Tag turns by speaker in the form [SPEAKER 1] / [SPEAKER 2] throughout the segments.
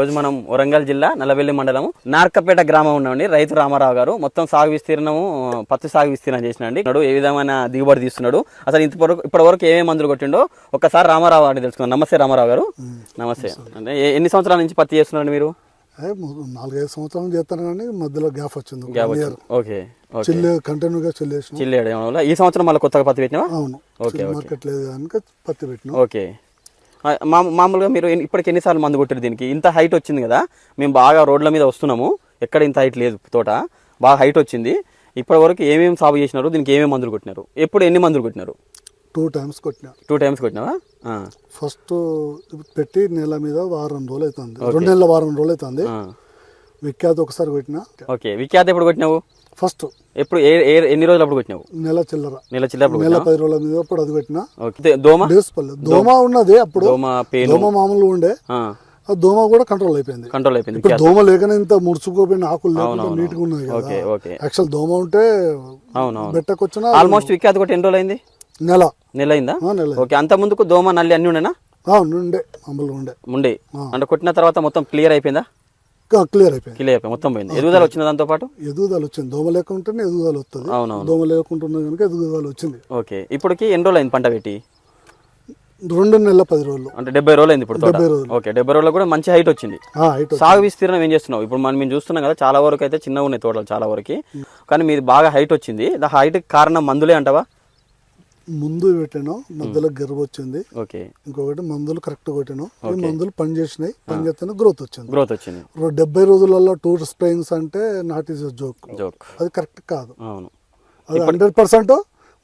[SPEAKER 1] రోజు మనం వరంగల్ జిల్లా నల్లవెల్లి మండలం నార్కపేట గ్రామం ఉన్నామండి రైతు రామారావు గారు. మొత్తం సాగు విస్తీర్ణము పత్తి సాగు విస్తీర్ణం చేసినండి నాడు ఏ విధమైన దిగుబడి తీస్తున్నాడు. అసలు ఇంతవరకు ఇప్పటి వరకు ఏమేమి మందులు కొట్టిండో ఒకసారి రామారావు అని తెలుసుకుందాం. నమస్తే రామారావు గారు. నమస్తే. అంటే ఎన్ని సంవత్సరాల నుంచి పత్తి చేస్తున్నారండి మీరు?
[SPEAKER 2] నాలుగైదు సంవత్సరాలు చేస్తాను కానీ మధ్యలో గ్యాప్ వచ్చింది.
[SPEAKER 1] గ్యాప్. Okay okay.
[SPEAKER 2] చిల్లు కంటిన్యూగా చిల్లేసిన
[SPEAKER 1] చిల్లి వేయడం వల్ల ఈ సంవత్సరం మళ్ళీ కొత్తగా పత్తి పెట్టినావా?
[SPEAKER 2] అవును.
[SPEAKER 1] Okay, okay.
[SPEAKER 2] మార్కెట్ లేదు కనుక పత్తి పెట్టినాం.
[SPEAKER 1] ఓకే. మామూలుగా మీరు ఇప్పటికి ఎన్నిసార్లు మందు కొట్టారు దీనికి? ఇంత హైట్ వచ్చింది కదా మేము బాగా రోడ్ల మీద వస్తున్నాము. ఎక్కడ ఇంత హైట్ లేదు తోట. బాగా హైట్ వచ్చింది. ఇప్పటి వరకు ఏమేమి సాగు చేసినారు? దీనికి ఏమేమి మందులు కొట్టినారు? ఎప్పుడు ఎన్ని మందులు కొట్టినారు?
[SPEAKER 2] టూ టైమ్స్ కొట్టినా.
[SPEAKER 1] టూ టైమ్స్ కొట్టినావా?
[SPEAKER 2] ఫస్ట్ పెట్టి నెల మీద వారం రోజులు అవుతుంది. రెండు నెలల వారం రోజులు అవుతుంది. విఖ్యాత ఒకసారి కొట్టినా.
[SPEAKER 1] ఓకే విఖ్యాత ఎప్పుడు కొట్టినావు?
[SPEAKER 2] ఫస్ట్.
[SPEAKER 1] ఎప్పుడు ఎన్ని రోజులు అప్పుడు కొట్టినావు?
[SPEAKER 2] నెల చిల్లర.
[SPEAKER 1] నెల చిల్లప్పుడు
[SPEAKER 2] నెల పది రోజుల మీద అప్పుడు అది కొట్టినా.
[SPEAKER 1] ఓకే దోమ?
[SPEAKER 2] డేస్ పల్లె దోమ ఉన్నది అప్పుడు.
[SPEAKER 1] దోమ
[SPEAKER 2] దోమ మామూలు ఉండే.
[SPEAKER 1] ఆ,
[SPEAKER 2] దోమ కూడా కంట్రోల్ అయిపోయింది.
[SPEAKER 1] కంట్రోల్ అయిపోయింది
[SPEAKER 2] ఇప్పుడు దోమ లేకనే ఇంత ముడుచుకోపోయిన ఆకులు లేకుండా నీట్గా ఉన్నది కదా.
[SPEAKER 1] Okay okay.
[SPEAKER 2] యాక్చువల్ దోమ ఉంటే
[SPEAKER 1] అవునవును.
[SPEAKER 2] బెట్టకొచ్చినా
[SPEAKER 1] ఆల్మోస్ట్ విఖ్యాత కొట్టి ఎన్ని రోజులు అయింది?
[SPEAKER 2] నెల.
[SPEAKER 1] నెల అయిందా?
[SPEAKER 2] ఆ, నెల
[SPEAKER 1] ఓకే అంత ముందుకు దోమ నల్లి అన్ని ఉండేనా?
[SPEAKER 2] ఉండే మామూలుగా ఉండే.
[SPEAKER 1] ఉండే. అంటే కొట్టిన తర్వాత మొత్తం క్లియర్ అయిపోయిందా?
[SPEAKER 2] క్లియర్ అయిపోయింది.
[SPEAKER 1] క్లియర్ అయిపోయింది. మొత్తం పోయింది. ఎదుగుదల వచ్చింది దాంతో పాటు?
[SPEAKER 2] ఎదుగుదల వచ్చింది. దోమ లేకుంటేనే ఎదుగుదల వస్తుంది దోమ లేకుంటున్నా కనుక ఎదుగుదల వచ్చింది.
[SPEAKER 1] ఓకే. ఇప్పటికి ఎన్ని రోజులు అయింది పంట పెట్టి?
[SPEAKER 2] రెండు నెలల పది రోజులు.
[SPEAKER 1] అంటే డెబ్బై రోజులు అయింది ఇప్పుడు తోట?
[SPEAKER 2] డెబ్బై రోజులు.
[SPEAKER 1] ఓకే. డెబ్బై రోజులు కూడా మంచి హైట్ వచ్చింది. సాగు విస్తీర్ణం ఏం చేస్తున్నావు? ఇప్పుడు మనం మేము చూస్తున్నాం కదా చాలా వరకు అయితే చిన్నగా ఉన్నాయి తోటలు చాలా వరకు. కానీ మీది బాగా హైట్ వచ్చింది. హైట్ కారణం మందులే అంటావా?
[SPEAKER 2] ముందు పెట్టాను మధ్యలో గెరువు వచ్చింది. ఇంకొకటి మందులు కరెక్ట్ కొట్టాను. ఈ మందులు పని చేసినాయి పని చేస్తేనే గ్రోత్ వచ్చింది.
[SPEAKER 1] గ్రోత్ వచ్చింది.
[SPEAKER 2] డెబ్బై రోజులలో టూ స్ప్రేయింగ్స్ అంటే నాట్ ఈజ్ జోక్.
[SPEAKER 1] జోక్.
[SPEAKER 2] అది కరెక్ట్ కాదు.
[SPEAKER 1] అవును.
[SPEAKER 2] అది హండ్రెడ్ పర్సెంట్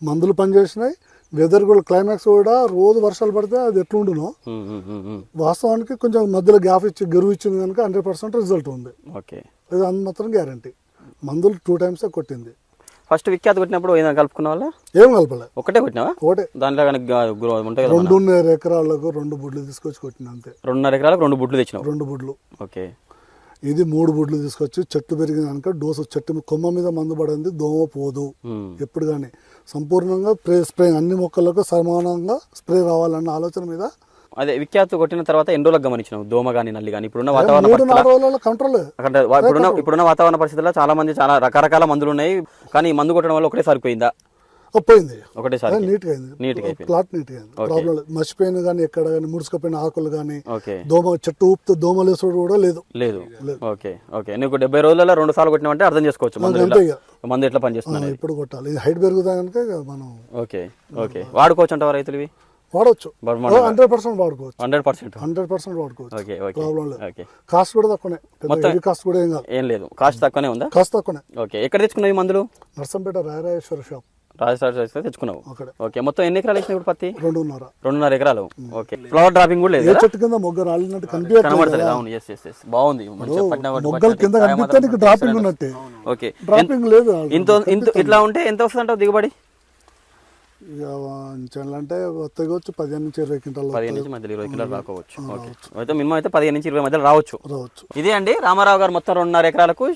[SPEAKER 2] మందులు పనిచేసినాయి వెదర్ కూడా క్లైమాక్స్ కూడా రోజు వర్షాలు పడితే అది ఎట్లుండునో. వాస్తవానికి కొంచెం మధ్యలో గ్యాప్ ఇచ్చి గెరువు ఇచ్చింది కనుక హండ్రెడ్ పర్సెంట్ రిజల్ట్ ఉంది.
[SPEAKER 1] ఓకే.
[SPEAKER 2] అది అంత మాత్రం గ్యారంటీ మందులు టూ టైమ్స్ కొట్టింది.
[SPEAKER 1] ఫస్ట్ విఖ్యాత కొట్టినప్పుడు ఏదైనా కలుపుకున్న వాళ్ళ?
[SPEAKER 2] ఏం కలపలే.
[SPEAKER 1] ఒకటే కొట్టినావా?
[SPEAKER 2] ఒకటే.
[SPEAKER 1] దాంట్లో కనుక గ్రో ఉంటాయి కదా
[SPEAKER 2] రెండున్నర ఎకరాలకు రెండు బుడ్లు తీసుకొచ్చి కొట్టిన అంతే.
[SPEAKER 1] రెండున్నర ఎకరాలకు రెండు బుట్లు తెచ్చినావు?
[SPEAKER 2] రెండు బుడ్లు.
[SPEAKER 1] ఓకే.
[SPEAKER 2] ఇది మూడు బుడ్లు తీసుకొచ్చి చెట్టు పెరిగిన కనుక డోసు చెట్టు కొమ్మ మీద మందు పడింది దోమ పోదు. ఎప్పుడు కానీ. సంపూర్ణంగా స్ప్రే స్ప్రే అన్ని మొక్కలకు సమానంగా స్ప్రే రావాలన్న ఆలోచన మీద
[SPEAKER 1] అదే విఖ్యాత కొట్టిన తర్వాత ఎన్ని రోజులకు గమనించినావు దోమ కానీ నల్లి కానీ ఇప్పుడున్న వాతావరణ ఇప్పుడున్న ఇప్పుడున్న వాతావరణ పరిస్థితుల్లో చాలా మంది చాలా రకరకాల మందులు ఉన్నాయి. కానీ మందు కొట్టడం వల్ల ఒకటే సరిపోయిందా?
[SPEAKER 2] పోయింది
[SPEAKER 1] ఒకటేసారి
[SPEAKER 2] నీట్గా అయింది.
[SPEAKER 1] నీట్గా అయిపోయింది.
[SPEAKER 2] ప్లాట్ అయింది. ప్రాబ్లం మర్చిపోయిన కానీ ఎక్కడ కానీ ముడుచుకుపోయిన ఆకులు కానీ దోమ చెట్టు ఊపితే దోమ లేసుడు కూడా లేదు.
[SPEAKER 1] లేదు. ఓకే. ఓకే. నీకు డెబ్బై రోజులలో రెండు సార్లు కొట్టినామంటే అర్థం చేసుకోవచ్చు మందు మందు ఎట్లా పనిచేస్తుంది
[SPEAKER 2] ఇప్పుడు కొట్టాలి. ఇది హైట్ పెరుగుతా కనుక మనం
[SPEAKER 1] ఓకే. ఓకే. వాడుకోవచ్చు అంటావా రైతులవి
[SPEAKER 2] వాడవచ్చు హండ్రెడ్ పర్సెంట్ వాడుకోవచ్చు.
[SPEAKER 1] Hundred percent.
[SPEAKER 2] హండ్రెడ్ పర్సెంట్ వాడుకోవచ్చు. ప్రాబ్లం లేదు. కాస్ట్ కూడా తక్కువనే. హెవీ కాస్ట్ కూడా ఏం కాదు.
[SPEAKER 1] ఏం లేదు. కాస్ట్ తక్కువనే ఉందా?
[SPEAKER 2] కాస్ట్ తక్కువనే.
[SPEAKER 1] ఓకే. ఎక్కడ తెచ్చుకున్నావు ఈ మందులు?
[SPEAKER 2] నర్సంపేట రాయరాజేశ్వర షాప్.
[SPEAKER 1] రాజస్థాన్ తెచ్చుకున్నావు? ఓకే. మొత్తం ఎన్ని ఎకరాలు ఇప్పుడు పత్తి?
[SPEAKER 2] రెండున్నర.
[SPEAKER 1] రెండున్నర ఎకరాలు. ఓకే. ఫ్లవర్ డ్రాపింగ్ కూడా లేదు
[SPEAKER 2] చెట్టు కింద మొగ్గ రాలినట్టు కనిపించట్లేదు
[SPEAKER 1] అవును. ఎస్ ఎస్ ఎస్ బాగుంది.
[SPEAKER 2] మొగ్గలు కింద కనిపిస్తే నీకు డ్రాపింగ్ ఉన్నట్టే.
[SPEAKER 1] ఓకే.
[SPEAKER 2] డ్రాపింగ్ లేదు
[SPEAKER 1] ఇంత ఇంత ఇట్లా ఉంటే ఎంత వస్తుంది అంటావు దిగుబడి?
[SPEAKER 2] అంటే వస్తాయి పదిహేను నుంచి ఇరవై క్వింటాలు
[SPEAKER 1] పదిహేను నుంచి మధ్యలో ఇరవై కిలోలు రాకపోవచ్చు. ఓకే. అయితే మినిమం అయితే పదిహేను నుంచి ఇరవై మధ్యలో రావచ్చు.
[SPEAKER 2] రావచ్చు.
[SPEAKER 1] ఇదే అండి రామారావు గారు మొత్తం రెండున్నర ఎకరాలకు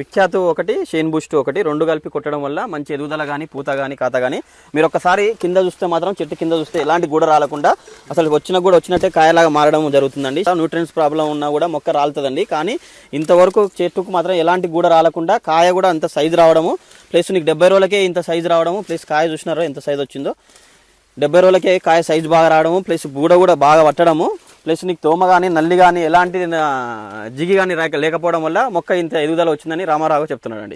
[SPEAKER 1] విఖ్యాతు ఒకటి షేన్ బూస్ట్ ఒకటి రెండు కలిపి కొట్టడం వల్ల మంచి ఎదుగుదల కానీ పూత కానీ కాత కానీ మీరు ఒక్కసారి కింద చూస్తే మాత్రం చెట్టు కింద చూస్తే ఎలాంటి గూడ రాలకుండా అసలు వచ్చిన కూడా వచ్చినట్టే కాయలాగా మారడం జరుగుతుందండి. న్యూట్రియన్స్ ప్రాబ్లం ఉన్నా కూడా మొక్క రాలుతుందండి. కానీ ఇంతవరకు చెట్టుకు మాత్రం ఎలాంటి గూడ రాలకుండా కాయ కూడా అంత సైజు రావడము ప్లస్ నీకు డెబ్బై రోజులకే ఇంత సైజు రావడము ప్లస్ కాయ చూసినారో ఎంత సైజు వచ్చిందో. డెబ్బై రోజులకే కాయ సైజు బాగా రావడము ప్లస్ బూడ కూడా బాగా పట్టడము. ప్లస్ నీకు తోమ కానీ నల్లి కానీ ఎలాంటి జిగి కానీ లేకపోవడం వల్ల మొక్క ఇంత ఎదుగుదల వచ్చిందని రామారావు చెప్తున్నాడండి.